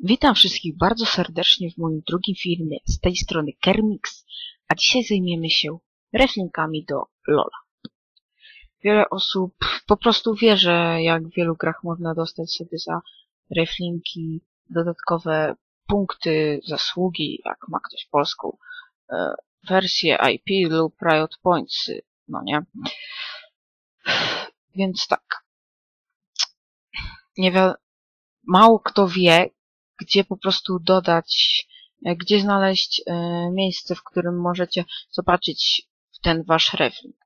Witam wszystkich bardzo serdecznie w moim drugim filmie z tej strony Kermix, a dzisiaj zajmiemy się reflinkami do LoL'a. Wiele osób po prostu wie, że jak w wielu grach można dostać sobie za reflinki dodatkowe punkty, zasługi, jak ma ktoś polską e, wersję IP lub Riot Points, no nie? Więc tak. Nie wi- mało kto wie, gdzie po prostu dodać, e, gdzie znaleźć e, miejsce, w którym możecie zobaczyć ten wasz reflink.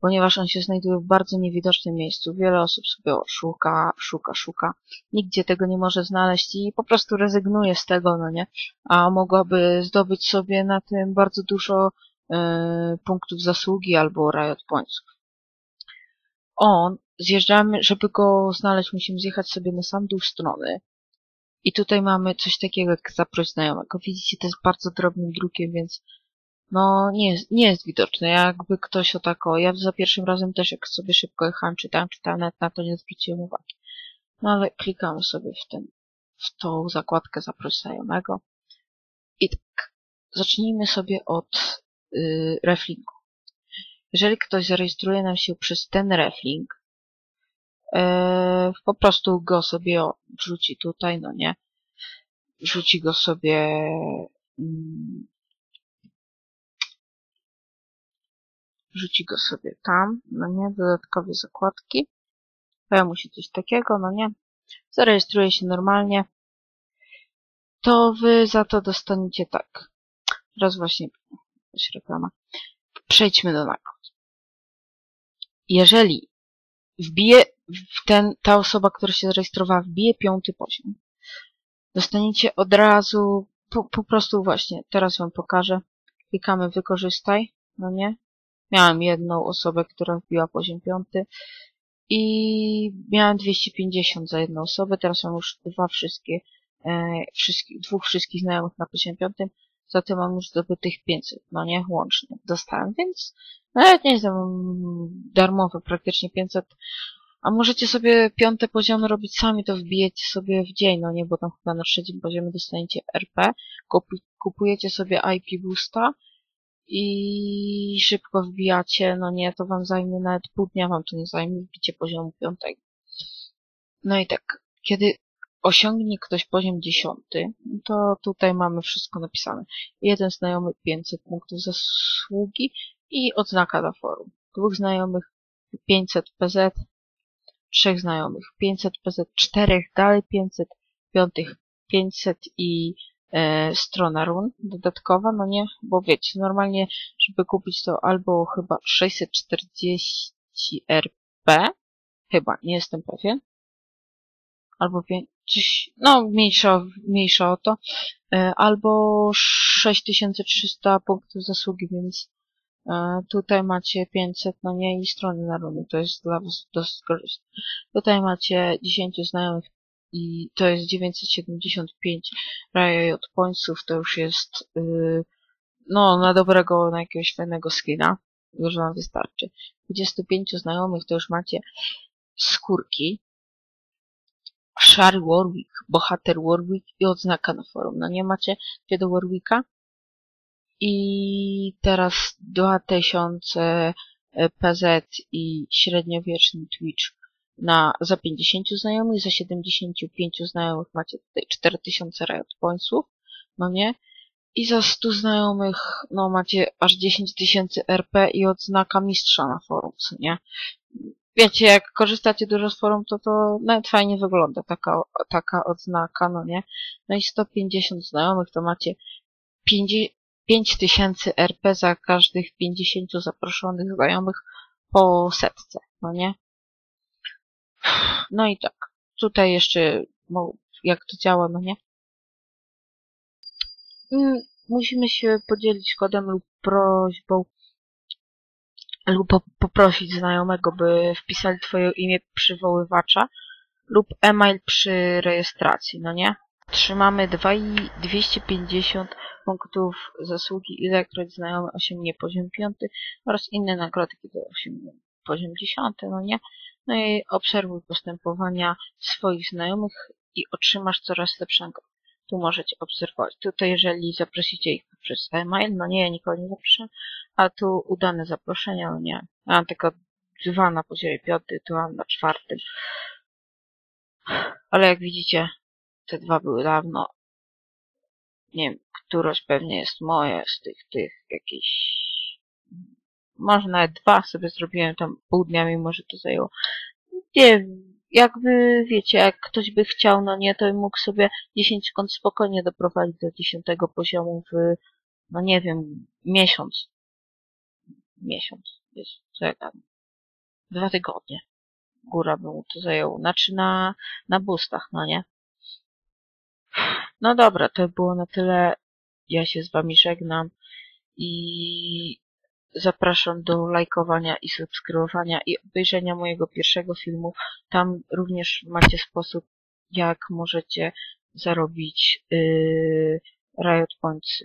Ponieważ on się znajduje w bardzo niewidocznym miejscu. Wiele osób sobie szuka, szuka, szuka. Nigdzie tego nie może znaleźć i po prostu rezygnuje z tego, no nie? A mogłaby zdobyć sobie na tym bardzo dużo e, punktów zasługi albo Riot Pointsów. On, zjeżdżamy, żeby go znaleźć, musimy zjechać sobie na sam dół strony. I tutaj mamy coś takiego jak zaproś znajomego. Widzicie, to jest bardzo drobnym drukiem, więc no nie jest, nie jest widoczne. Jakby ktoś o tako, ja za pierwszym razem też jak sobie szybko jechałem, czytałem, czytałem, nawet na to nie zwróciłem uwagi. No ale klikamy sobie w ten, w tą zakładkę zaproś znajomego. I tak, zacznijmy sobie od yy, reflinku. Jeżeli ktoś zarejestruje nam się przez ten reflink, e, po prostu go sobie o, wrzuci tutaj, no nie, wrzuci go sobie mm, wrzuci go sobie tam, no nie, dodatkowe zakładki, pojawi mu się coś takiego, no nie, zarejestruje się normalnie, to wy za to dostaniecie tak. Teraz właśnie jakaś reklama. Przejdźmy do nagród. Jeżeli wbije ten, ta osoba, która się zarejestrowała, wbije piąty poziom, dostaniecie od razu, po, po prostu właśnie, teraz wam pokażę, klikamy wykorzystaj, no nie, miałem jedną osobę, która wbiła poziom piąty i miałem 250 za jedną osobę, teraz mam już dwa wszystkie, e, wszystkich, dwóch wszystkich znajomych na poziom piątym, zatem mam już zdobytych 500, no nie, łącznie dostałem, więc nawet nie jestem darmowe, praktycznie 500 a możecie sobie piąte poziomy robić sami, to wbijecie sobie w dzień, no nie, bo tam chyba na trzecim poziomie dostaniecie RP, kupujecie sobie IP Boosta i szybko wbijacie, no nie, to wam zajmie nawet pół dnia, wam to nie zajmie wbicie poziomu piątego. No i tak, kiedy osiągnie ktoś poziom dziesiąty, to tutaj mamy wszystko napisane. Jeden znajomy 500 punktów zasługi i odznaka na forum. Dwóch znajomych 500 PZ, trzech znajomych. 500 PZ, czterech dalej 500, piątych 500 i e, strona run dodatkowa, no nie, bo wiecie, normalnie, żeby kupić to albo chyba 640 RP, chyba, nie jestem pewien, albo coś, no mniejsza, mniejsza o to, e, albo 6300 punktów zasługi, więc tutaj macie 500, no nie, i strony na runy, to jest dla was dosyć korzystne. Tutaj macie 10 znajomych i to jest 975 Riot Pointsów, to już jest yy, no na dobrego, na jakiegoś fajnego skina, już wam wystarczy. 25 znajomych to już macie skórki, Szary Warwick, bohater Warwick i odznaka na forum. No nie macie gdzie do Warwicka? I teraz 2000 PZ i średniowieczny Twitch na, za 50 znajomych, za 75 znajomych macie tutaj 4000 Riot Pointsów, no nie? I za 100 znajomych, no macie aż 10 tysięcy RP i odznaka mistrza na forum, co nie? Wiecie, jak korzystacie dużo z forum, to to nawet fajnie wygląda taka, taka odznaka, no nie? No i 150 znajomych to macie 5000 RP za każdych 50 zaproszonych znajomych po setce, no nie? No i tak. Tutaj jeszcze, jak to działa, no nie? Mm, musimy się podzielić kodem lub prośbą lub poprosić znajomego, by wpisali twoje imię przywoływacza lub e-mail przy rejestracji, no nie? Trzymamy 250 punktów zasługi, ilekroć znajomy osiągnie poziom 5 oraz inne nagrody, kiedy osiągnie poziom 10, no nie? No i obserwuj postępowania swoich znajomych i otrzymasz coraz lepszego Tu możecie obserwować. Tutaj jeżeli zaprosicie ich przez e-mail, no nie, ja nikogo nie zapraszam, a tu udane zaproszenia, no nie. Ja mam tylko dwa na poziomie piątym, tu mam na czwartym. Ale jak widzicie, te dwa były dawno. Nie wiem, któroś pewnie jest moje z tych, tych jakichś... Może nawet dwa sobie zrobiłem tam pół dnia, mimo że to zajęło. Nie jakby, wiecie, jak ktoś by chciał, no nie, to mógł sobie 10 kont spokojnie doprowadzić do 10 poziomu w, no nie wiem, miesiąc. Miesiąc, jest, co ja tam, dwa tygodnie. Góra by mu to zajęło. Znaczy na, na boostach, no nie? No dobra, to było na tyle. Ja się z wami żegnam i zapraszam do lajkowania i subskrybowania i obejrzenia mojego pierwszego filmu. Tam również macie sposób, jak możecie zarobić yy, Riot Points